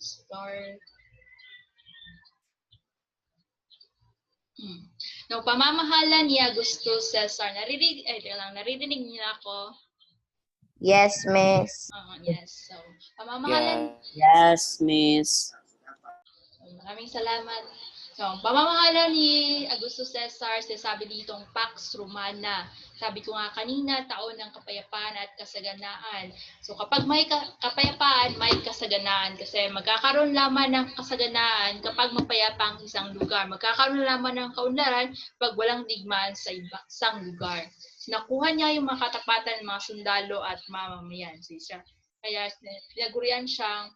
Start. Hmm. No, pamamahala ni Augusto Cesar. Naririnig, ay, teka lang, naririnig niyo ako? Yes, miss. Oo, yes. So, pamamahala Yes, miss. Maraming salamat. So, pamamahala ni Augusto Cesar, sinasabi ditong Pax Romana. Sabi ko nga kanina, taon ng kapayapaan at kasaganaan. So, kapag may ka- kapayapaan, may kasaganaan. Kasi magkakaroon lamang ng kasaganaan kapag mapayapa ang isang lugar. Magkakaroon lamang ng kaunlaran pag walang digmaan sa isang lugar. Nakuha niya yung mga katapatan ng mga sundalo at mamamayan. So, siya, kaya pinagurian siyang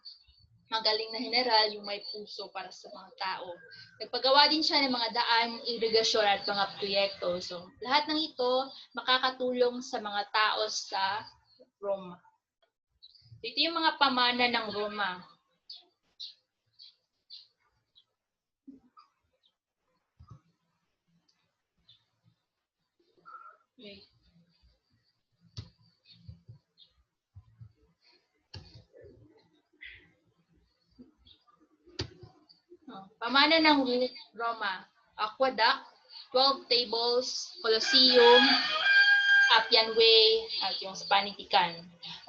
magaling na general yung may puso para sa mga tao. Nagpagawa din siya ng mga daan, irigasyon at mga proyekto. So, lahat ng ito makakatulong sa mga tao sa Roma. Ito yung mga pamana ng Roma. Okay. Oh, Pamana ng Roma, Aqueduct, 12 Tables, Colosseum, Appian Way, at yung sa Panitikan.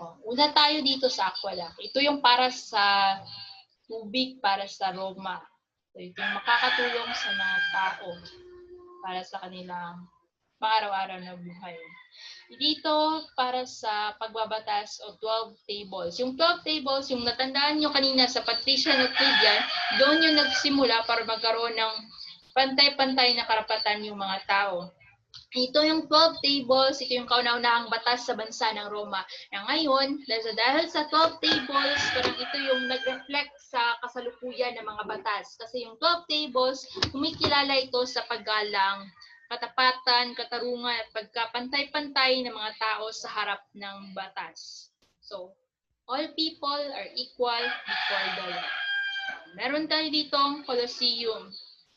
Oh, una tayo dito sa Aqueduct. Ito yung para sa tubig para sa Roma. So, ito yung makakatulong sa mga tao para sa kanilang pang-araw-araw na buhay. Dito, para sa pagbabatas o 12 tables. Yung 12 tables, yung natandaan nyo kanina sa Patrician at Tridian, doon yung nagsimula para magkaroon ng pantay-pantay na karapatan yung mga tao. Ito yung 12 tables, ito yung kauna-unahang batas sa bansa ng Roma. Na ngayon, dahil sa 12 tables, parang ito yung nag-reflect sa kasalukuyan ng mga batas. Kasi yung 12 tables, kumikilala ito sa paggalang katapatan, katarungan at pagkapantay-pantay ng mga tao sa harap ng batas. So, all people are equal before the law. Meron tayo ditong Colosseum.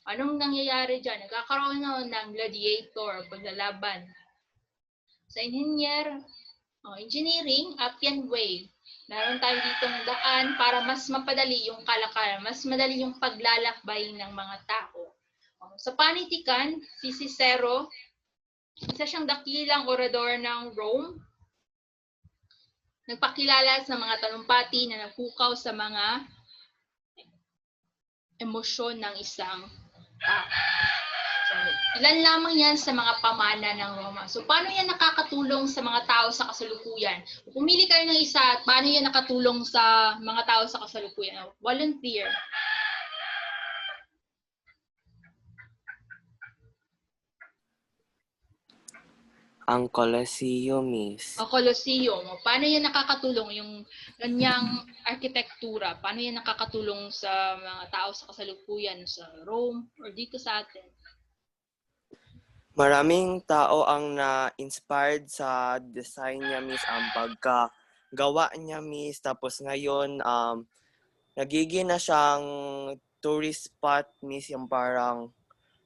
Anong nangyayari dyan? Nagkakaroon na ng gladiator, paglalaban. Sa engineer, oh, engineering, Appian Way. Meron tayo ditong daan para mas mapadali yung kalakaran, mas madali yung paglalakbay ng mga tao. Sa panitikan, si Cicero, isa siyang dakilang orador ng Rome. Nagpakilala sa mga talumpati na nagpukaw sa mga emosyon ng isang tao. Ilan lamang yan sa mga pamana ng Roma. So, paano yan nakakatulong sa mga tao sa kasalukuyan? Pumili kayo ng isa at paano yan nakatulong sa mga tao sa kasalukuyan? Volunteer. Ang Colosseum, miss. O Colosseum, o paano yan nakakatulong yung ganyang arkitektura? Paano yan nakakatulong sa mga tao sa kasalukuyan sa Rome or dito sa atin? Maraming tao ang na-inspired sa design niya, miss, ang pagkagawa niya, miss. Tapos ngayon, um, nagiging na siyang tourist spot, miss, yung parang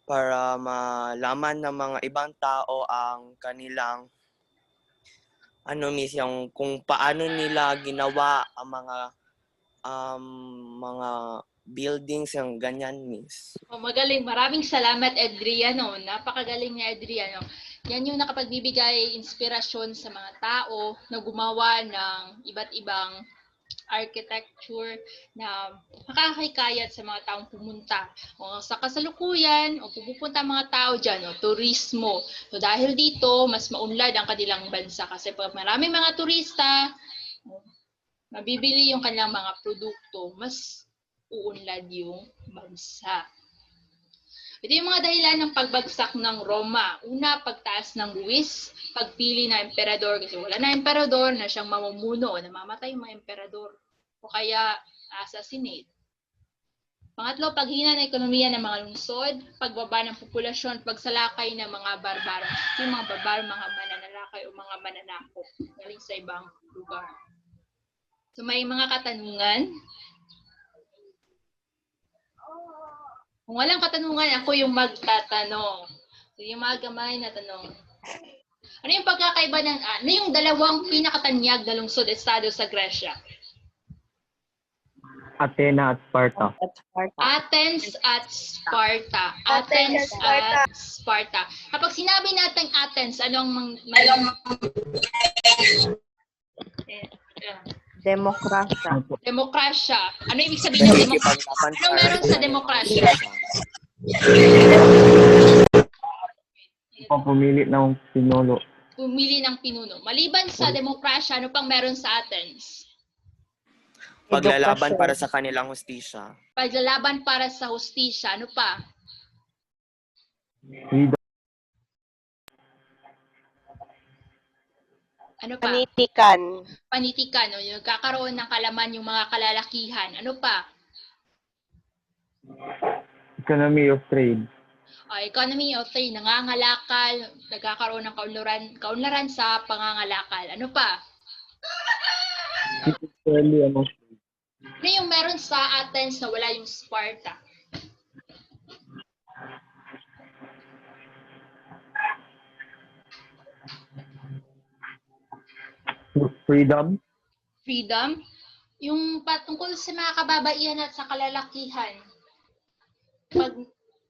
para malaman ng mga ibang tao ang kanilang ano miss yung kung paano nila ginawa ang mga um, mga buildings yung ganyan miss. O magaling, maraming salamat Adriano. Napakagaling ni Adriano. Yan yung nakapagbibigay inspirasyon sa mga tao na gumawa ng iba't ibang architecture na makakahikayat sa mga taong pumunta. O sa kasalukuyan, o pupunta mga tao dyan, o turismo. So dahil dito, mas maunlad ang kanilang bansa. Kasi pag maraming mga turista, mabibili yung kanilang mga produkto, mas uunlad yung bansa. Ito yung mga dahilan ng pagbagsak ng Roma. Una, pagtaas ng buwis, pagpili ng emperador kasi wala na emperador na siyang mamumuno, namamatay yung mga emperador o kaya assassinate. Pangatlo, paghina ng ekonomiya ng mga lungsod, pagbaba ng populasyon, pagsalakay ng mga barbaro. Yung mga barbaro, mga mananalakay o mga mananakop galing sa ibang lugar. So may mga katanungan. Kung walang katanungan, ako yung magtatanong. So, yung mga gamay na tanong. Ano yung pagkakaiba ng, ah, ano yung dalawang pinakatanyag na lungsod estado sa Gresya? Athena at Sparta. At Sparta. Athens at Sparta. Athens at Sparta. Kapag sinabi natin Athens, ano ang mang- may- Eh, eh, Demokrasya. demokrasya. Ano ibig sabihin ng demokrasya? Ano meron sa demokrasya? Upang pumili ng pinuno. Pumili ng pinuno. Maliban sa demokrasya, ano pang meron sa Athens? Paglalaban para sa kanilang hustisya. Paglalaban para sa hustisya. Ano pa? Freedom. Ano pa? Panitikan. Panitikan. No? Yung kakaroon ng kalaman yung mga kalalakihan. Ano pa? Economy of trade. Uh, economy of trade, nangangalakal, nagkakaroon ng kaunlaran, kaunlaran sa pangangalakal. Ano pa? Ano yung meron sa Athens na wala yung Sparta? Freedom. Freedom? Yung patungkol sa mga kababaihan at sa kalalakihan. Pag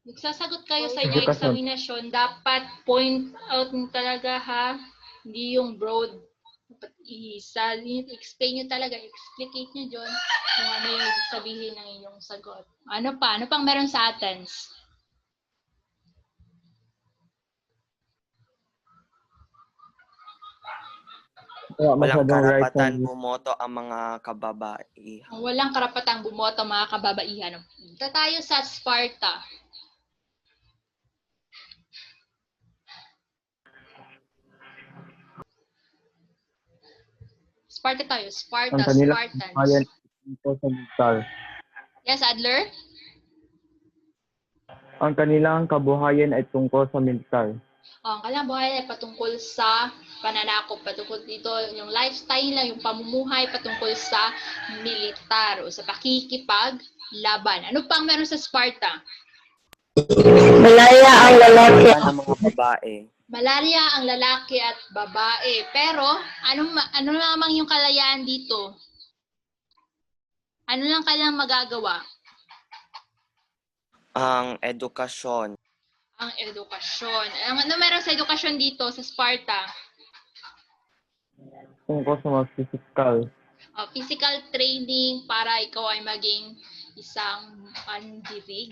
nagsasagot kayo sa inyong examination, dapat point out nyo talaga ha, hindi yung broad. Dapat isa, explain nyo talaga, explicate nyo dyan kung ano yung sabihin ng inyong sagot. Ano pa? Ano pang meron sa Athens? Wala Walang right karapatan ng bumoto ang mga kababae. Ang walang karapatang bumoto mga kababaihan. Punta tayo sa Sparta. Sparta tayo. Sparta, ang kanilang Spartans. sa militar. Yes, Adler? Ang kanilang kabuhayan ay tungkol sa militar. Ang kanilang buhay ay patungkol sa pananakop, patungkol dito yung lifestyle lang, yung pamumuhay patungkol sa militar o sa pakikipaglaban. Ano pang meron sa Sparta? Malaya ang lalaki. Ang mga babae. Malaria ang lalaki at babae. Pero, anong, ma- ano lamang yung kalayaan dito? Ano lang kailangang magagawa? Ang edukasyon. Ang edukasyon. Ang, ano meron sa edukasyon dito sa Sparta? Tungkol sa mga physical. Uh, physical training para ikaw ay maging isang pandirig.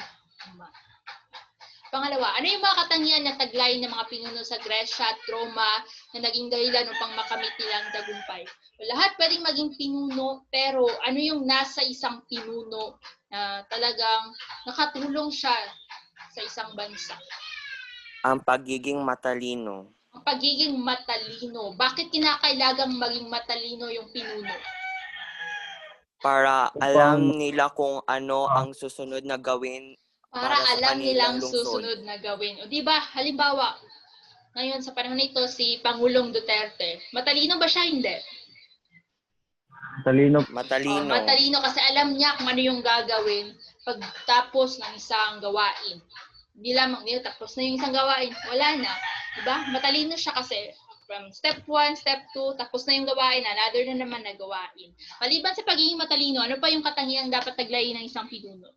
Pangalawa, ano yung mga katangian na taglay ng mga pinuno sa Gresya at Roma na naging dahilan upang makamit nilang tagumpay? O, lahat pwedeng maging pinuno, pero ano yung nasa isang pinuno na talagang nakatulong siya sa isang bansa? Ang pagiging matalino. Ang pagiging matalino. Bakit kinakailagang maging matalino yung pinuno? Para alam nila kung ano ang susunod na gawin para, Para alam nilang lungsod. susunod na gawin. O di ba, halimbawa, ngayon sa panahon nito si Pangulong Duterte, matalino ba siya? Hindi. Talino. O, matalino. matalino kasi alam niya kung ano yung gagawin pagtapos ng isang gawain. Hindi lamang niya tapos na yung isang gawain, wala na. Di ba? Matalino siya kasi from step 1, step 2, tapos na yung gawain, another na naman na gawain. Maliban sa pagiging matalino, ano pa yung katangiang dapat taglayin ng isang pinuno?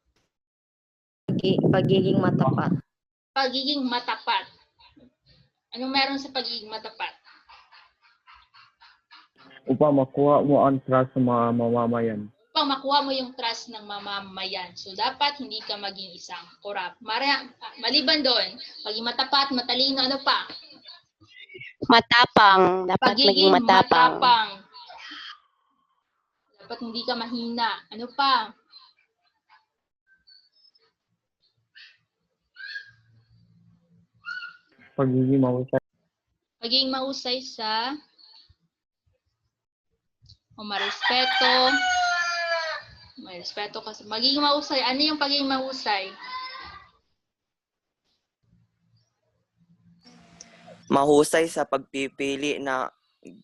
Pagi- Pagiging matapat. pagiging matapat. Anong meron sa pagiging matapat? Upang makuha mo ang trust ng mga mamamayan. Makuha mo yung trust ng mamamayan. So, dapat hindi ka maging isang korap. Mara, maliban doon, pagiging matapat, matalino, ano pa? Matapang. Dapat maging matapang. Dapat hindi ka mahina. Ano pa? Pagiging mahusay. Pagiging mahusay sa o marespeto. May respeto kasi. Magiging mahusay. Ano yung pagiging mahusay? Mahusay sa pagpipili na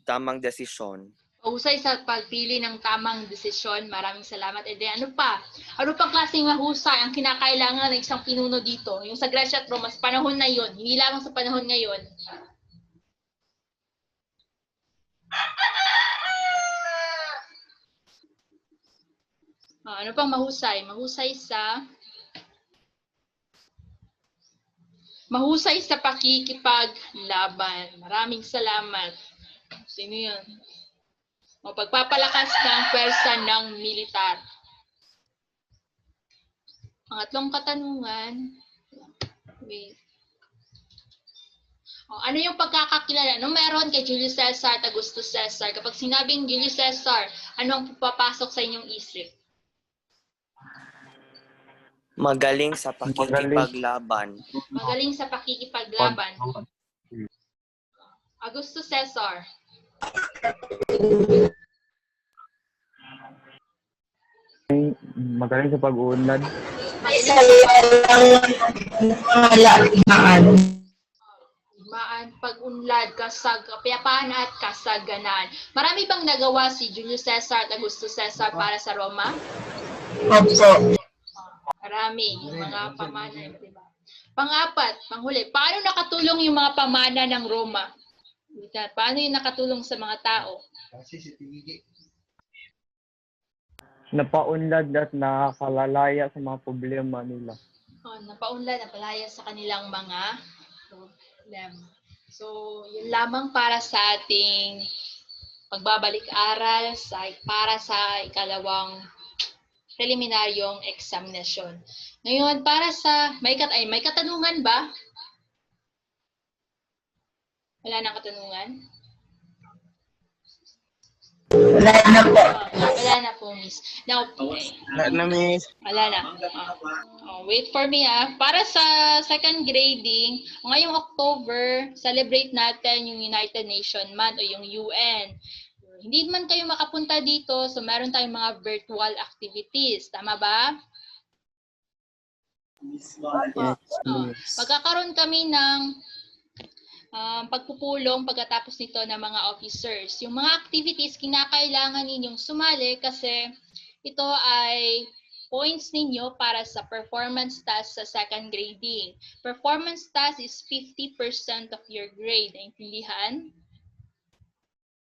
tamang desisyon. Mahusay sa pagpili ng tamang desisyon. Maraming salamat. E then, ano pa? Ano pang klaseng mahusay ang kinakailangan ng isang pinuno dito? Yung sa Gracia at Roma, sa panahon na yon, hindi lamang sa panahon ngayon. Ah, ano pang mahusay? Mahusay sa Mahusay sa pakikipaglaban. Maraming salamat. Sino yun? O, pagpapalakas ng pwersa ng militar. Pangatlong katanungan. Wait. O, ano yung pagkakakilala? Ano meron kay Julius Caesar at Augustus Caesar? Kapag sinabing Julius Caesar, ano ang papasok sa inyong isip? Magaling sa pakikipaglaban. Magaling sa pakikipaglaban. Augustus Caesar. Magaling sa pag-uunlad. Maan, pag-unlad, kasag, kapayapaan at kasaganan. Marami bang nagawa si Julius Caesar at Augustus Caesar para sa Roma? Marami, yung mga pamana, di ba? Pang-apat, panghuli, paano nakatulong yung mga pamana ng Roma? Paano yung nakatulong sa mga tao? Napaunlad at nakakalaya sa mga problema nila. Oh, napaunlad, napalaya sa kanilang mga problem. So, yun lamang para sa ating pagbabalik-aral sa, para sa ikalawang preliminaryong examinasyon. Ngayon, para sa, may, kat, ay, may katanungan ba? Wala nang katanungan? Wala na po. Ah, wala na po, miss. Now, okay. Na, miss. Wala na. Ah. Oh, wait for me ah. Para sa second grading, ngayong October, celebrate natin yung United Nations Month o yung UN. Hindi man kayo makapunta dito, so meron tayong mga virtual activities. Tama ba? Oh, Pagkakaroon kami ng um, pagpupulong pagkatapos nito ng mga officers. Yung mga activities, kinakailangan ninyong sumali kasi ito ay points ninyo para sa performance task sa second grading. Performance task is 50% of your grade. Naintindihan?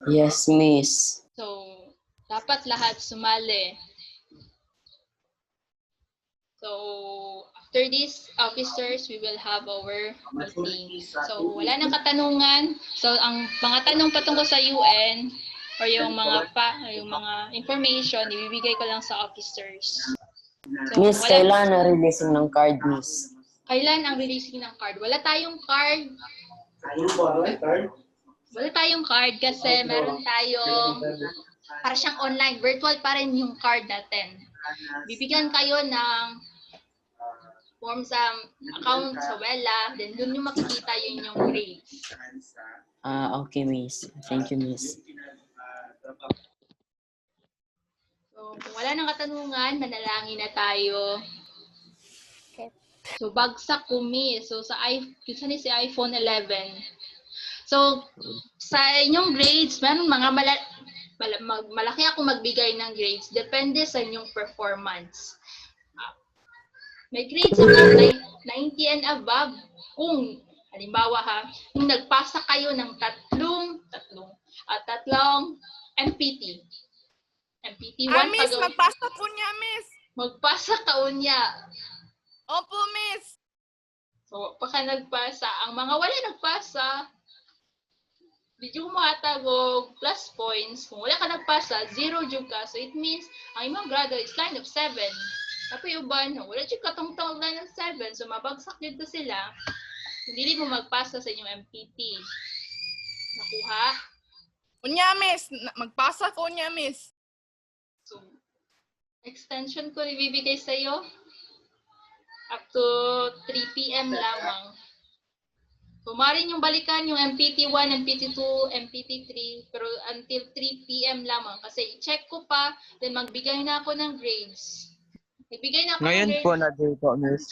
Yes, miss. So, dapat lahat sumali. So, after these officers, we will have our meeting. So, wala nang katanungan. So, ang mga tanong patungkol sa UN or yung mga pa, yung mga information, ibibigay ko lang sa officers. So, Miss, wala- kailan na releasing ng card, miss? Kailan ang releasing ng card? Wala tayong card. Wala tayong card kasi meron tayong para siyang online, virtual pa rin yung card natin. Bibigyan kayo ng form sa account sa Wella, then doon yung makikita yun yung grades. Ah, okay, miss. Thank you, miss. So, kung wala nang katanungan, manalangin na tayo. So, bagsak kumi. So, sa i- isa ni si iPhone 11. So, sa inyong grades, meron mga mala, mag- malaki ako magbigay ng grades. Depende sa inyong performance. Ah, May grades ako, nine- 90 and above. Kung, halimbawa ha, kung nagpasa kayo ng tatlong, tatlong, at tatlong MPT. MPT 1 Ah, miss, magpasa po niya, miss. magpasa ka unya. Opo, miss. So, pagka nagpasa, ang mga wala nagpasa, medyo kumahatag og plus points. Kung wala ka nagpasa, zero jud ka. So, it means, ang imong grado is line of 7. Tapos yung uban, wala jud katong-tong line of 7. So, mabagsak jud to sila. Hindi mo magpasa sa inyong MPT. Nakuha? Unya, miss. Magpasa ko niya, miss. So, extension ko ibibigay sa iyo up to 3 p.m. lamang. So, maaaring yung balikan yung MPT1, MPT2, MPT3, pero until 3 p.m. lamang. Kasi i-check ko pa, then magbigay na ako ng grades. Ibigay na ako ng Ngayon grades. po na day po, miss.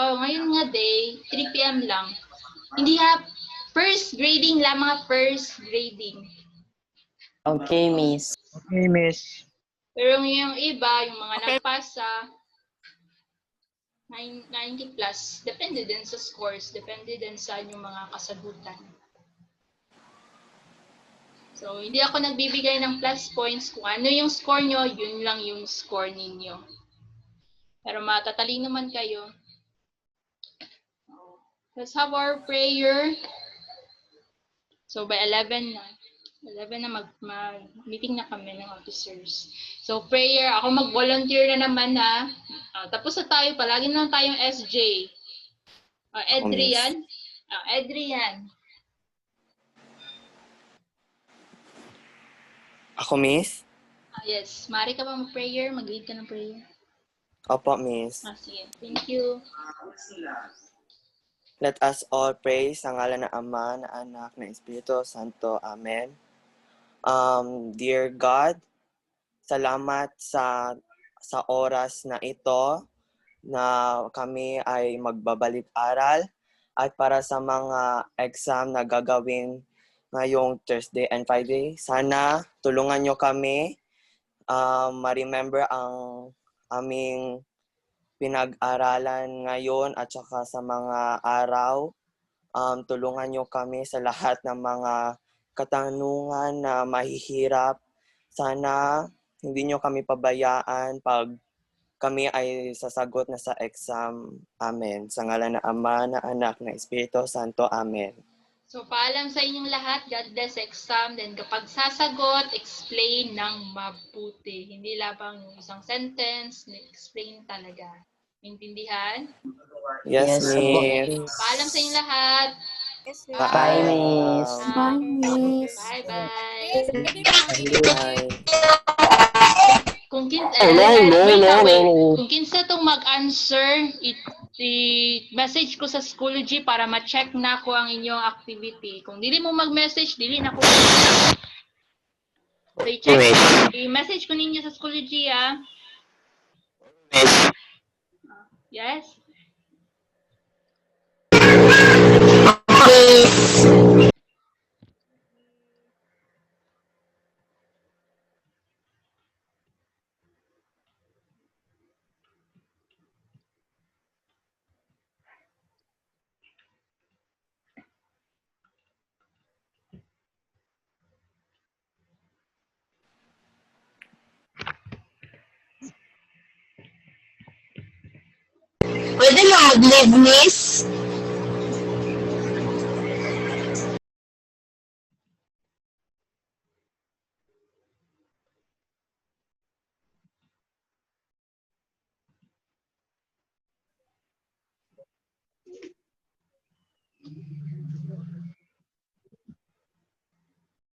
Oh, ngayon nga day, 3 p.m. lang. Hindi ha, first grading lamang, first grading. Okay, miss. Okay, miss. Pero yung iba, yung mga Okay. nagpasa, nine- 90 plus, depende din sa scores, depende din sa inyong mga kasagutan. So, hindi ako nagbibigay ng plus points. Kung ano yung score nyo, yun lang yung score ninyo. Pero matatalino naman kayo. Let's have our prayer. So, by 11 na. 11 na mag, mag meeting na kami ng officers. So, prayer. Ako mag-volunteer na naman ha. Ah, tapos na tayo. Palagi na lang tayong SJ. Ah, Adrian. Ah, Adrian. Ako, Miss? Ah, yes. Mari ka ba mag-prayer? Mag-lead ka ng prayer. Opo, Miss. Ah, sige. Thank you. Let us all pray sa ngalan ng Ama, na Anak, na Espiritu Santo. Amen. Um, dear God, salamat sa sa oras na ito na kami ay magbabalik-aral at para sa mga exam na gagawin ngayong Thursday and Friday. Sana tulungan nyo kami um, ma-remember ang aming pinag-aralan ngayon at saka sa mga araw. Um, tulungan nyo kami sa lahat ng mga katanungan na mahihirap. Sana hindi nyo kami pabayaan pag kami ay sasagot na sa exam. Amen. Sa ngalan ng Ama, na Anak, na Espiritu Santo. Amen. So, paalam sa inyong lahat. God bless sa exam. Then, kapag sasagot, explain ng mabuti. Hindi labang yung isang sentence, explain talaga. Intindihan? Yes, Yes. Paalam sa inyong lahat. Bye, Miss. Bye, Miss. Bye-bye. Miss, pwede ba? Bye. Kung kin eh, wait, lang, wait. Kung kinsa tong mag-answer, i- i-message ko sa Schoology para ma-check na ko ang inyong activity. Kung dili mo mag-message, dili na ko. So, i-check. I-message ko ninyo sa Schoology, ah. Yes? Pwede na mag-leave?